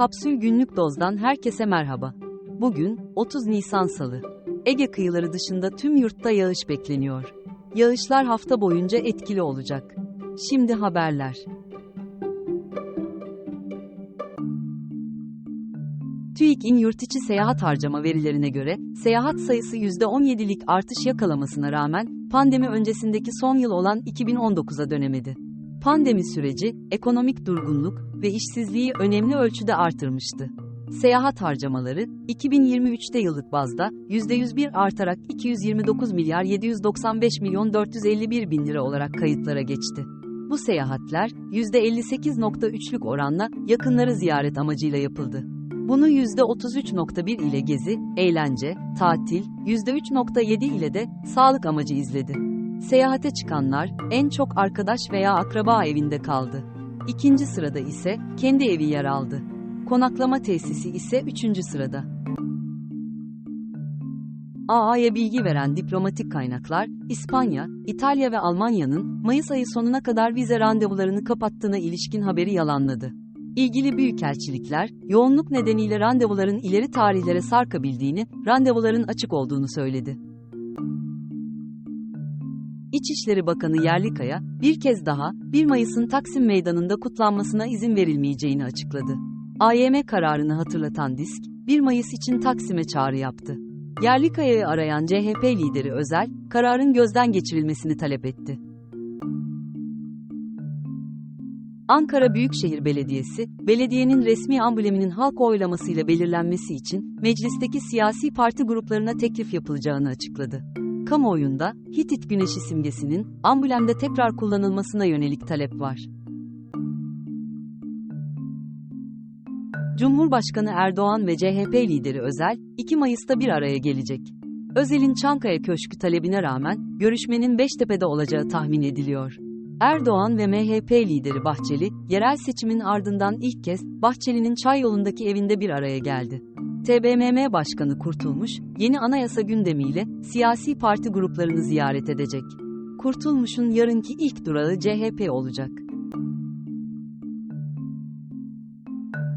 Kapsül Günlük Doz'dan herkese merhaba. Bugün 30 Nisan Salı. Ege kıyıları dışında tüm yurtta yağış bekleniyor. Yağışlar hafta boyunca etkili olacak. Şimdi haberler. TÜİK'in yurtiçi seyahat harcama verilerine göre, seyahat sayısı %17'lik artış yakalamasına rağmen, pandemi öncesindeki son yıl olan 2019'a dönemedi. Pandemi süreci, ekonomik durgunluk ve işsizliği önemli ölçüde artırmıştı. Seyahat harcamaları, 2023'te yıllık bazda, %101 artarak 229 milyar 795 milyon 451 bin lira olarak kayıtlara geçti. Bu seyahatler, %58.3'lük oranla yakınları ziyaret amacıyla yapıldı. Bunu %33.1 ile gezi, eğlence, tatil, %3.7 ile de sağlık amacı izledi. Seyahate çıkanlar en çok arkadaş veya akraba evinde kaldı. İkinci sırada ise kendi evi yer aldı. Konaklama tesisi ise üçüncü sırada. AA'ya bilgi veren diplomatik kaynaklar, İspanya, İtalya ve Almanya'nın Mayıs ayı sonuna kadar vize randevularını kapattığına ilişkin haberi yalanladı. İlgili büyükelçilikler, yoğunluk nedeniyle randevuların ileri tarihlere sarkabildiğini, randevuların açık olduğunu söyledi. İçişleri Bakanı Yerlikaya, bir kez daha, 1 Mayıs'ın Taksim Meydanı'nda kutlanmasına izin verilmeyeceğini açıkladı. AYM kararını hatırlatan DİSK, 1 Mayıs için Taksim'e çağrı yaptı. Yerlikaya'yı arayan CHP lideri Özel, kararın gözden geçirilmesini talep etti. Ankara Büyükşehir Belediyesi, belediyenin resmi ambleminin halk oylamasıyla belirlenmesi için meclisteki siyasi parti gruplarına teklif yapılacağını açıkladı. Kamuoyunda Hitit güneşi simgesinin amblemde tekrar kullanılmasına yönelik talep var. Cumhurbaşkanı Erdoğan ve CHP lideri Özel, 2 Mayıs'ta bir araya gelecek. Özel'in Çankaya Köşkü talebine rağmen görüşmenin Beştepe'de olacağı tahmin ediliyor. Erdoğan ve MHP lideri Bahçeli, yerel seçimin ardından ilk kez Bahçeli'nin Çay yolundaki evinde bir araya geldi. TBMM Başkanı Kurtulmuş, yeni anayasa gündemiyle siyasi parti gruplarını ziyaret edecek. Kurtulmuş'un yarınki ilk durağı CHP olacak.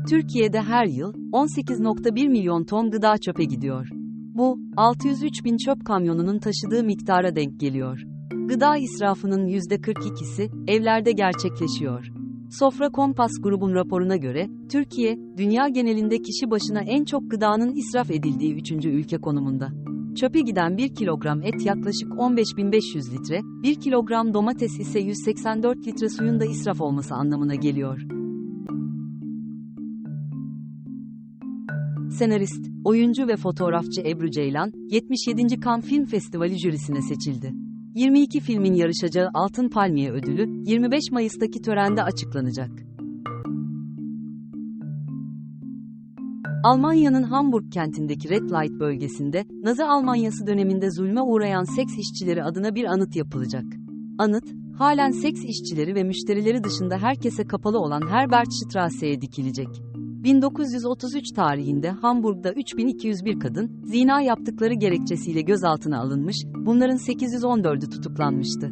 Türkiye'de her yıl 18.1 milyon ton gıda çöpe gidiyor. Bu, 603 bin çöp kamyonunun taşıdığı miktara denk geliyor. Gıda israfının %42'si evlerde gerçekleşiyor. Sofra Kompas grubun raporuna göre, Türkiye, dünya genelinde kişi başına en çok gıdanın israf edildiği 3. ülke konumunda. Çöpe giden 1 kilogram et yaklaşık 15.500 litre, 1 kilogram domates ise 184 litre suyun da israf olması anlamına geliyor. Senarist, oyuncu ve fotoğrafçı Ebru Ceylan, 77. Cannes Film Festivali jürisine seçildi. 22 filmin yarışacağı Altın Palmiye ödülü 25 Mayıs'taki törende açıklanacak. Almanya'nın Hamburg kentindeki Red Light bölgesinde, Nazi Almanyası döneminde zulme uğrayan seks işçileri adına bir anıt yapılacak. Anıt, halen seks işçileri ve müşterileri dışında herkese kapalı olan Herbertstrasse'ye dikilecek. 1933 tarihinde Hamburg'da 3201 kadın, zina yaptıkları gerekçesiyle gözaltına alınmış, bunların 814'ü tutuklanmıştı.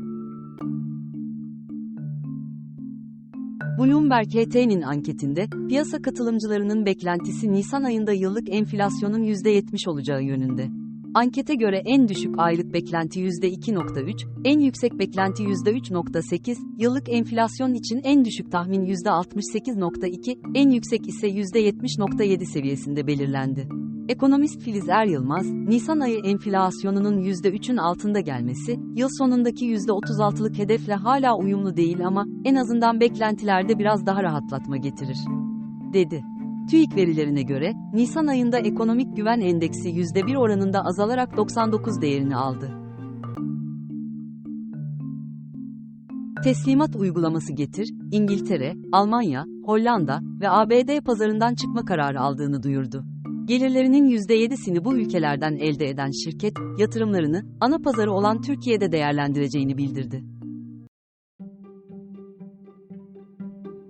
Bloomberg HT'nin anketinde, piyasa katılımcılarının beklentisi Nisan ayında yıllık enflasyonun %70 olacağı yönünde. Ankete göre en düşük aylık beklenti %2.3, en yüksek beklenti %3.8, yıllık enflasyon için en düşük tahmin %68.2, en yüksek ise %70.7 seviyesinde belirlendi. Ekonomist Filiz Er Yılmaz, Nisan ayı enflasyonunun %3'ün altında gelmesi, yıl sonundaki %36'lık hedefle hala uyumlu değil ama en azından beklentilerde biraz daha rahatlatma getirir, dedi. TÜİK verilerine göre, Nisan ayında ekonomik güven endeksi %1 oranında azalarak 99 değerini aldı. Teslimat uygulaması Getir, İngiltere, Almanya, Hollanda ve ABD pazarından çıkma kararı aldığını duyurdu. Gelirlerinin %7'sini bu ülkelerden elde eden şirket, yatırımlarını ana pazarı olan Türkiye'de değerlendireceğini bildirdi.